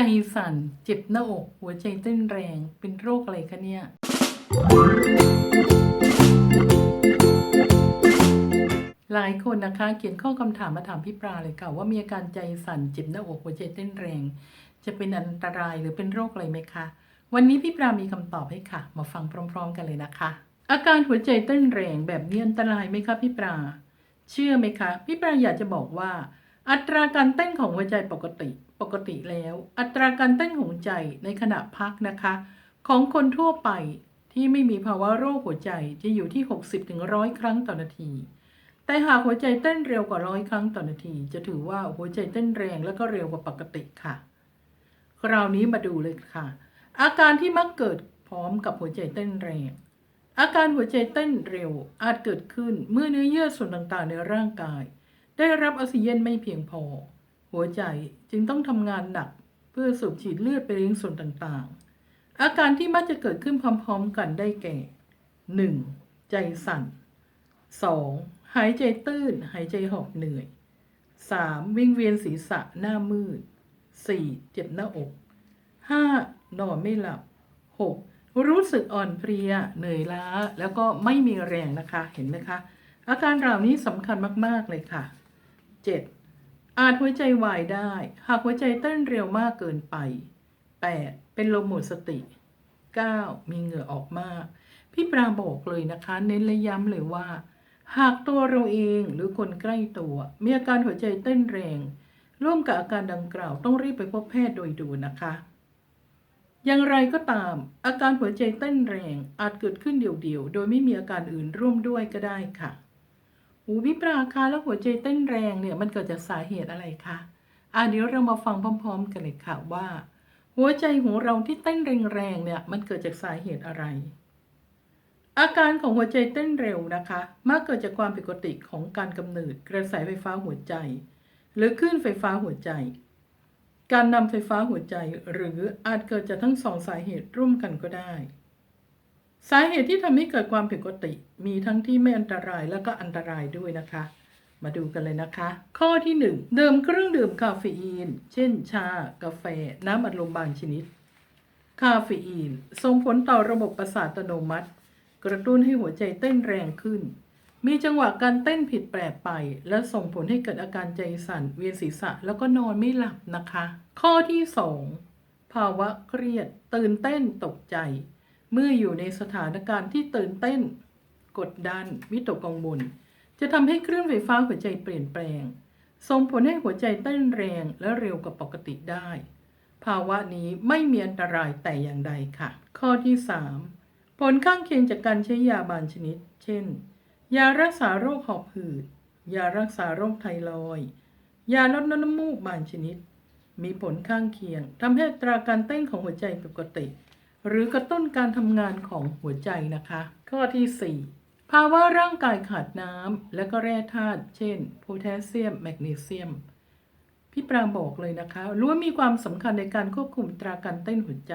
ใจสั่น เจ็บหน้าอก หัวใจเต้นแรง เป็นโรคอะไรคะเนี่ย หลายคนนะคะ เขียนข้อคำถามมาถามพี่ปลาเลยค่ะว่ามีอาการใจสั่น เจ็บหน้าอก หัวใจเต้นแรง จะเป็นอันตรายหรือเป็นโรคอะไรไหมคะ วันนี้พี่ปลามีคำตอบให้ค่ะ มาฟังพร้อม ๆ กันเลยนะคะ อาการหัวใจเต้นแรงแบบนี้อันตรายไหมคะพี่ปลา เชื่อไหมคะ พี่ปลาอยากจะบอกว่า อัตราการเต้นของหัวใจปกติปกติแล้ว อัตราการเต้นของใจในขณะพักนะคะ ของคนทั่วไปที่ไม่มีภาวะโรคหัวใจจะอยู่ที่ 60-100ถึง100 ครั้งต่อนาที แต่หากหัวใจเต้นเร็วกว่าร้อยครั้งต่อนาที จะถือว่าหัวใจเต้นแรงและก็เร็วกว่าปกติค่ะ คราวนี้มาดูเลยค่ะ อาการที่มักเกิดพร้อมกับหัวใจเต้นแรง อาการหัวใจเต้นเร็วอาจเกิดขึ้นเมื่อเนื้อเยื่อส่วนต่างๆในร่างกาย ได้รับออกซิเจนไม่เพียงพอ หัวใจจึงต้องทำงานหนักเพื่อสูบฉีดเลือดไปเลี้ยงส่วนต่างๆ อาการที่มักจะเกิดขึ้นพร้อมๆกันได้แก่ 1. ใจสั่น 2. หายใจตื้น หายใจหอบเหนื่อย 3. วิงเวียนศีรษะหน้ามืด 4. เจ็บหน้าอก 5. นอนไม่หลับ 6. รู้สึกอ่อนเพลีย เหนื่อยล้า แล้วก็ไม่มีแรงนะคะ เห็นไหมคะ อาการเหล่านี้สำคัญมาก ๆ เลยค่ะ 7. อาจหัวใจวายได้ หากหัวใจเต้นเร็วมากเกินไป 8. เป็นลมหมดสติ 9. มีเหงื่อออกมาก พี่ปราบอกเลยนะคะ เน้นและย้ำเลยว่า หากตัวเราเองหรือคนใกล้ตัว มีอาการหัวใจเต้นแรง ร่วมกับอาการดังกล่าวต้องรีบไปพบแพทย์โดยด่วนนะคะ อย่างไรก็ตาม อาการหัวใจเต้นแรงอาจเกิดขึ้นเดี่ยวๆ โดยไม่มีอาการอื่นร่วมด้วยก็ได้ค่ะ หูพิปราคะแล้วหัวใจเต้นแรงเนี่ยมันเกิดจากสาเหตุอะไรคะอะเดี๋ยวเรามาฟังพร้อม ๆ กันเลยค่ะว่า หัวใจของเราที่เต้นแรงๆเนี่ยมันเกิดจากสาเหตุอะไร อาการของหัวใจเต้นเร็วนะคะมักเกิดจากความผิดปกติของการกำเนิดกระแสไฟฟ้าหัวใจ หรือคลื่นไฟฟ้าหัวใจ การนำไฟฟ้าหัวใจหรืออาจเกิดจากทั้งสองสาเหตุร่วมกันก็ได้ สาเหตุที่ทำให้เกิดความผิดปกติ มีทั้งที่ไม่อันตรายและก็อันตรายด้วยนะคะ มาดูกันเลยนะคะ ข้อที่ 1 ดื่มเครื่องดื่มคาเฟอีน เช่น ชา กาแฟ น้ำอัดลมบางชนิด คาเฟอีน ส่งผลต่อระบบประสาทอัตโนมัติ กระตุ้นให้หัวใจเต้นแรงขึ้น มีจังหวะการเต้นผิดแปลกไป และส่งผลให้เกิดอาการใจสั่นเวียนศีรษะ แล้วก็นอนไม่หลับนะคะ ข้อที่ 2 ภาวะเครียด ตื่นเต้นตกใจ เมื่ออยู่ในสถานการณ์ที่ตื่นเต้น กดดันวิตกกังวลจะทำให้คลื่นไฟฟ้าหัวใจเปลี่ยนแปลง ส่งผลให้หัวใจเต้นแรงและเร็วกว่าปกติได้ ภาวะนี้ไม่มีอันตรายแต่อย่างใดค่ะ ข้อที่ 3 ผลข้างเคียงจากการใช้ยาบางชนิด เช่น ยารักษาโรคหอบหืด ยารักษาโรคไทรอยยาลดน้ำมูกบางชนิด มีผลข้างเคียงทำให้ตราการเต้นของหัวใจปกติ หรือกระตุ้นการทำงานของหัวใจนะคะ ข้อที่ 4 ภาวะร่างกายขาดน้ำและก็แร่ธาตุเช่นโพแทสเซียม แมกนีเซียม พี่ปรางบอกเลยนะคะล้วนมีความสำคัญในการควบคุมตราการเต้นหัวใจ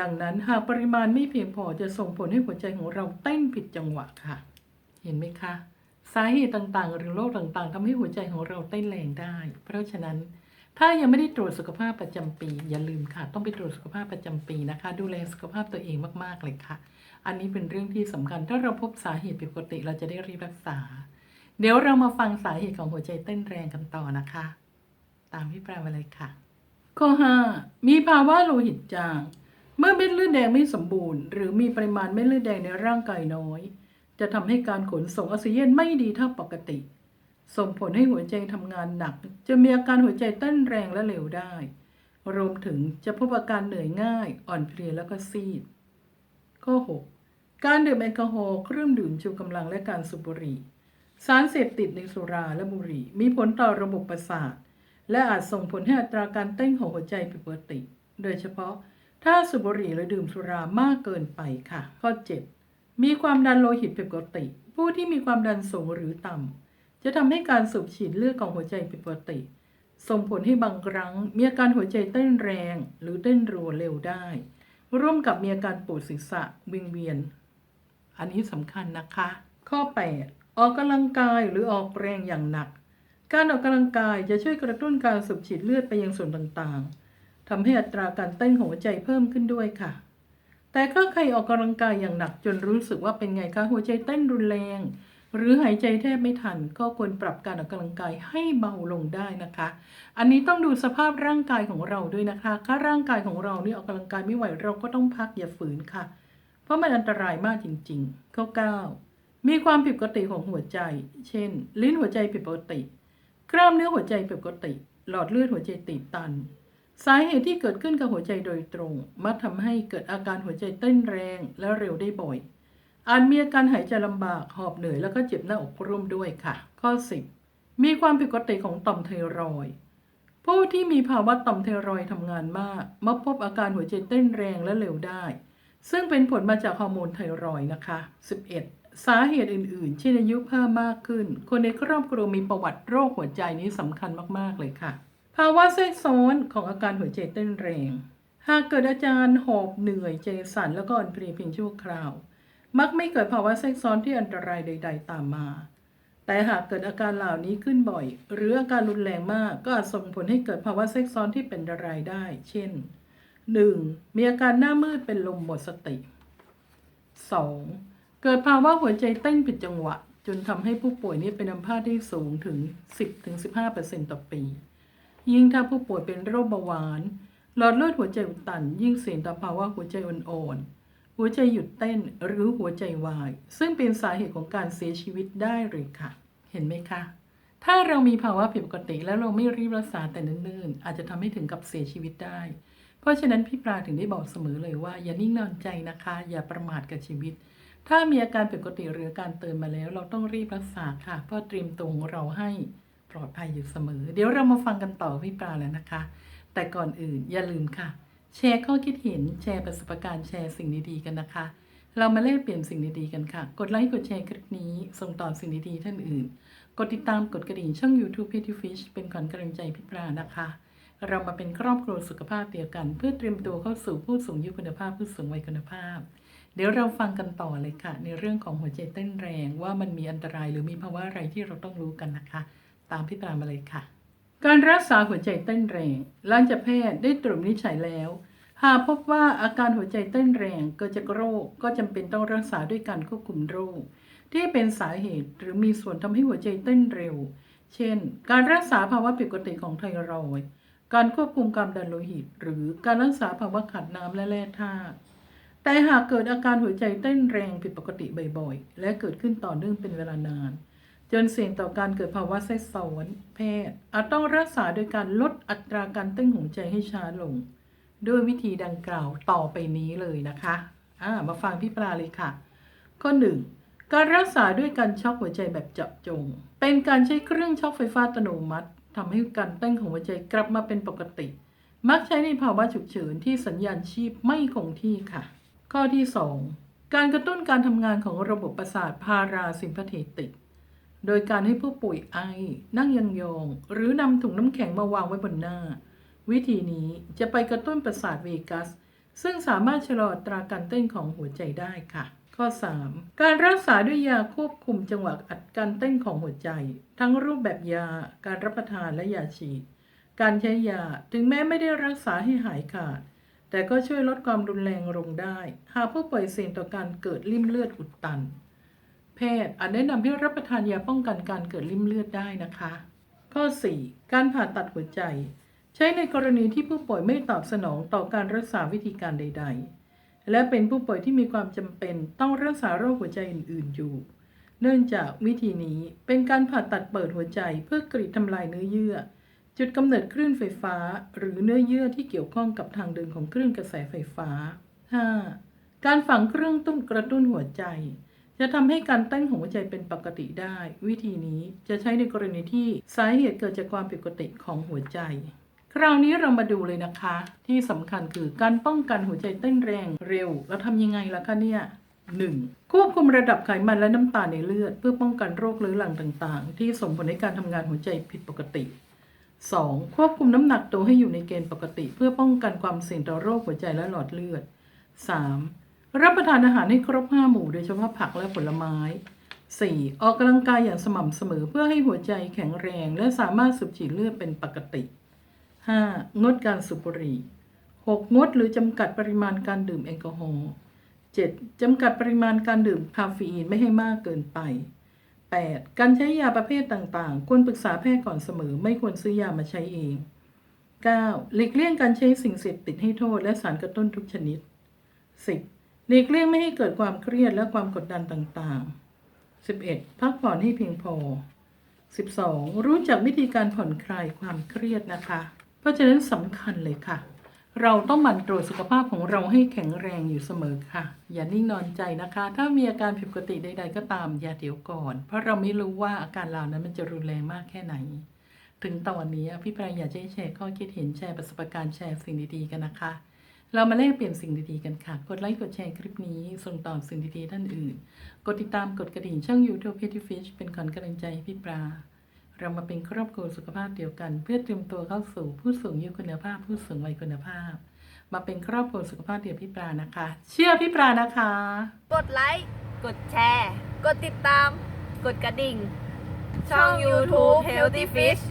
ดังนั้นหากปริมาณไม่เพียงพอจะส่งผลให้หัวใจของเราเต้นผิดจังหวะค่ะ เห็นไหมคะสาเหตุต่างๆ หรือโรคต่างๆทำให้หัวใจของเราเต้นแรงได้ เพราะฉะนั้น ถ้ายังไม่ได้ตรวจสุขภาพประจำปี อย่าลืมค่ะ ต้องไปตรวจสุขภาพประจำปีนะคะ ดูแลสุขภาพตัวเองมากๆเลยค่ะ อันนี้เป็นเรื่องที่สำคัญ ถ้าเราพบสาเหตุผิดปกติเราจะได้รีบรักษา เดี๋ยวเรามาฟังสาเหตุของหัวใจเต้นแรงกันต่อนะคะ ตามพี่แปลมาเลยค่ะ ข้อ 5 มีภาวะโลหิตจาง เมื่อเม็ดเลือดแดงไม่สมบูรณ์ หรือมีปริมาณเม็ดเลือดแดงในร่างกายน้อย จะทำให้การขนส่งออกซิเจนไม่ดีเท่าปกติ ส่งผลให้หัวใจทำงานหนัก จะมีอาการหัวใจเต้นแรงและเร็วได้ รวมถึงจะพบอาการเหนื่อยง่าย อ่อนเพลียแล้วก็ซีด ข้อ 6 การดื่มแอลกอฮอล์เครื่องดื่มชูกำลังและการสูบบุหรี่ สารเสพติดในสุราและบุหรี่ มีผลต่อระบบประสาท และอาจส่งผลให้อัตราการเต้นของหัวใจผิดปกติ โดยเฉพาะถ้าสูบบุหรี่หรือดื่มสุรามากเกินไปค่ะ ข้อ 7 มีความดันโลหิตผิดปกติ ผู้ที่มีความดันสูงหรือต่ำ จะทำให้การสูบฉีดเลือดของหัวใจผิดปกติ ส่งผลให้บางครั้งมีอาการหัวใจเต้นแรง หรือเต้นรัวเร็วได้ ร่วมกับมีอาการปวดศีรษะวิงเวียน อันนี้สำคัญนะคะ ข้อ 8 ออกกำลังกายหรือออกแรงอย่างหนัก การออกกำลังกายจะช่วยกระตุ้นการสูบฉีดเลือดไปยังส่วนต่างๆทำให้อัตราการเต้นของหัวใจเพิ่มขึ้นด้วยค่ะแต่ถ้าใครออกกำลังกายอย่างหนักจนรู้สึกว่าเป็นไงคะหัวใจเต้นรุนแรง หรือหายใจแทบไม่ทัน ก็ควรปรับการออกกำลังกายให้เบาลงได้นะคะ อันนี้ต้องดูสภาพร่างกายของเราด้วยนะคะ ถ้าร่างกายของเรานี่ออกกำลังกายไม่ไหวเราก็ต้องพักอย่าฝืนค่ะ เพราะมันอันตรายมากจริงๆข้อ9มีความผิดปกติของหัวใจ เช่น ลิ้นหัวใจผิดปกติ กล้ามเนื้อหัวใจผิดปกติ หลอดเลือดหัวใจตีบตัน สาเหตุที่เกิดขึ้นกับหัวใจโดยตรง มักทำให้เกิดอาการหัวใจเต้นแรงและเร็วได้บ่อย อาจมีอาการหายใจลำบากหอบเหนื่อยแล้วก็เจ็บหน้าอกร่วมด้วยค่ะ ข้อ 10 มีความผิดปกติของต่อมไทรอยด์ผู้ที่มีภาวะต่อมไทรอยด์ทำงานมากมักพบอาการหัวใจเต้นแรงและเร็วได้ ซึ่งเป็นผลมาจากฮอร์โมนไทรอยด์นะคะ 11 สาเหตุอื่นๆ เช่นอายุเพิ่มมากขึ้น คนในครอบครัวมีประวัติโรคหัวใจนี้สำคัญมากๆเลยค่ะ ภาวะแทรกซ้อนของอาการหัวใจเต้นแรง หากเกิดอาการหอบเหนื่อยใจสั่นแล้วก็อ่อนเพลียเพียงชั่วคราว มักไม่เกิดภาวะแทรกซ้อนที่อันตรายใด ๆ ตามมา แต่หากเกิดอาการเหล่านี้ขึ้นบ่อย หรืออาการรุนแรงมากก็อาจส่งผลให้เกิดภาวะแทรกซ้อนที่เป็นอันตรายได้ เช่น 1. มีอาการหน้ามืดเป็นลมหมดสติ 2. เกิดภาวะหัวใจเต้นผิดจังหวะ จนทำให้ผู้ป่วยนี้เป็นอัมพาตที่สูงถึง 10-15%ต่อปี ยิ่งถ้าผู้ป่วยเป็นโรคเบาหวาน หลอดเลือดหัวใจอุดตัน ยิ่งเสี่ยงต่อภาวะหัวใจอ่อนๆ หัวใจหยุดเต้นหรือหัวใจวาย ซึ่งเป็นสาเหตุของการเสียชีวิตได้เลยค่ะ เห็นไหมคะ ถ้าเรามีภาวะผิดปกติแล้วเราไม่รีบรักษาแต่เนิ่นๆ อาจจะทำให้ถึงกับเสียชีวิตได้ เพราะฉะนั้นพี่ปลาถึงได้บอกเสมอเลยว่า อย่านิ่งนอนใจนะคะ อย่าประมาทกับชีวิต ถ้ามีอาการผิดปกติหรือการเตือนมาแล้ว เราต้องรีบรักษาค่ะ เพื่อเตรียมตัวของเราให้ปลอดภัยอยู่เสมอ เดี๋ยวเรามาฟังกันต่อพี่ปลาแล้วนะคะ แต่ก่อนอื่นอย่าลืมค่ะ แชร์ข้อคิดเห็นแชร์ประสบการณ์แชร์สิ่งดีๆกันนะคะ เรามาแลกเปลี่ยนสิ่งดีๆกันค่ะ กดไลค์กดแชร์คลิปนี้ส่งต่อสิ่งดีๆท่านอื่น กดติดตามกดกระดิ่งช่อง YouTube p e t y Fish เป็นขวัญกำลังใจพี่ปลานะคะ เรามาเป็นครอบครัวสุขภาพเดียวกัน เพื่อเตรียมตัวเข้าสู่ผู้สูงอายุคุณภาพผู้สูงวัยคุณภาพ เดี๋ยวเราฟังกันต่อเลยค่ะ ในเรื่องของหัวใจเต้นแรงว่ามันมีอันตรายหรือมีภาวะอะไรที่เราต้องรู้กันนะคะ ตามพี่ปลามาเลยค่ะ การรักษาหัวใจเต้นแรงหลังจากแพทย์ได้ตรวจวินิจฉัยแล้ว หากพบว่าอาการหัวใจเต้นแรงเกิดจากโรคก็จำเป็นต้องรักษาด้วยการควบคุมโรค ที่เป็นสาเหตุหรือมีส่วนทำให้หัวใจเต้นเร็ว เช่น การรักษาภาวะผิดปกติของไทรอยด์การควบคุมความดันโลหิต หรือการรักษาภาวะขาดน้ำและแร่ธาตุแต่หากเกิดอาการหัวใจเต้นแรงผิดปกติบ่อยๆ และเกิดขึ้นต่อเนื่องเป็นเวลานาน จนเสี่ยงต่อการเกิดภาวะแทรกซ้อนแพทย์อาจต้องรักษาโดยการลดอัตราการเต้นของใจให้ช้าลง ด้วยวิธีดังกล่าวต่อไปนี้เลยนะคะอ่ามาฟังพี่ปลาเลยค่ะ ข้อหนึ่งการรักษาด้วยการช็อกหัวใจแบบเจาะจง เป็นการใช้เครื่องช็อกไฟฟ้าอัตโนมัติทำให้การเต้นของหัวใจกลับมาเป็นปกติ มักใช้ในภาวะฉุกเฉินที่สัญญาณชีพไม่คงที่ค่ะ ข้อที่ 2 การกระตุ้นการทำงานของระบบประสาทพาราซิมพาเทติก โดยการให้ผู้ป่วยไอ นั่งยองๆหรือนำถุงน้ำแข็งมาวางไว้บนหน้า วิธีนี้จะไปกระตุ้นประสาทเวกัส ซึ่งสามารถชะลอตราการเต้นของหัวใจได้ค่ะ ข้อ 3 การรักษาด้วยยาควบคุมจังหวะอัดการเต้นของหัวใจ ทั้งรูปแบบยา การรับประทานและยาฉีด การใช้ยาถึงแม้ไม่ได้รักษาให้หายขาด แต่ก็ช่วยลดความรุนแรงลงได้ หากผู้ป่วยเสี่ยงต่อการเกิดริ่มเลือดอุดตัน แพทย์อาจแนะนำให้รับประทานยาป้องกันการเกิดริ่มเลือดได้นะคะ ข้อ 4 การผ่าตัดหัวใจ ใช้ในกรณีที่ผู้ป่วยไม่ตอบสนองต่อการรักษาวิธีการใด ๆ และเป็นผู้ป่วยที่มีความจำเป็นต้องรักษาโรคหัวใจอื่น ๆ อยู่ เนื่องจากวิธีนี้เป็นการผ่าตัดเปิดหัวใจเพื่อกรีดทำลายเนื้อเยื่อ จุดกำเนิดคลื่นไฟฟ้า หรือเนื้อเยื่อที่เกี่ยวข้องกับทางเดินของคลื่นกระแสไฟฟ้า 5. การฝังเครื่องตุ้นกระตุ้นหัวใจ จะทำให้การเต้นของหัวใจเป็นปกติได้ วิธีนี้จะใช้ในกรณีที่สาเหตุเกิดจากความผิดปกติของหัวใจ คราวนี้เรามาดูเลยนะคะ ที่สำคัญคือการป้องกันหัวใจเต้นแรงเร็ว แล้วทำยังไงล่ะคะเนี่ย 1. ควบคุมระดับไขมันและน้ำตาลในเลือด เพื่อป้องกันโรคเรื้อรังต่างๆ ที่ส่งผลให้การทำงานหัวใจผิดปกติ 2. ควบคุมน้ำหนักตัวให้อยู่ในเกณฑ์ปกติ เพื่อป้องกันความเสี่ยงต่อโรคหัวใจและหลอดเลือด 3. รับประทานอาหารให้ครบห้าหมู่โดยเฉพาะผักและผลไม้ 4. ออกกำลังกายอย่างสม่ำเสมอเพื่อให้หัวใจแข็งแรง และสามารถสูบฉีดเลือดเป็นปกติ 5. งดการสูบบุหรี่ 6. งดหรือจำกัดปริมาณการดื่มแอลกอฮอล์ 7. จำกัดปริมาณการดื่มคาเฟอีนไม่ให้มากเกินไป 8. การใช้ยาประเภทต่างๆ ควรปรึกษาแพทย์ก่อนเสมอ ไม่ควรซื้อยามาใช้เอง 9. หลีกเลี่ยงการใช้สิ่งเสพติดให้โทษและสารกระตุ้นทุกชนิด 10. หลีกเลี่ยงไม่ให้เกิดความเครียดและความกดดันต่างๆ 11. พักผ่อนให้เพียงพอ 12. รู้จักวิธีการผ่อนคลายความเครียดนะคะ เพราะฉะนั้นสำคัญเลยค่ะ เราต้องหมั่นตรวจสุขภาพของเราให้แข็งแรงอยู่เสมอค่ะ อย่านิ่งนอนใจนะคะ ถ้ามีอาการผิดปกติใด ๆ ก็ตามอย่าเดี๋ยวก่อน เพราะเราไม่รู้ว่าอาการเหล่านั้นมันจะรุนแรงมากแค่ไหน ถึงตอนนี้พี่ปรายอยากจะแชร์ข้อคิดเห็นแชร์ประสบการณ์แชร์สิ่งดีๆกันนะคะ เรามาแลกเปลี่ยนสิ่งดีๆกันค่ะ กดไลค์ กดแชร์คลิปนี้ ส่งต่อสิ่งดีๆท่านอื่น กดติดตามกดกระดิ่งช่อง YouTube p e t y Fish เป็นขวัญกำลังใจให้พี่ปลา เรามาเป็นครอบครัวสุขภาพเดียวกัน เพื่อเตรียมตัวเข้าสู่ผู้สูงอายุคุณภาพ ผู้สูงวัยคุณภาพ มาเป็นครอบครัวสุขภาพเดียวพี่ปลานะคะ เชื่อพี่ปลานะคะ กดไลค์ กดแชร์ กดติดตาม กดกระดิ่ง ช่อง YouTube Healthy Fish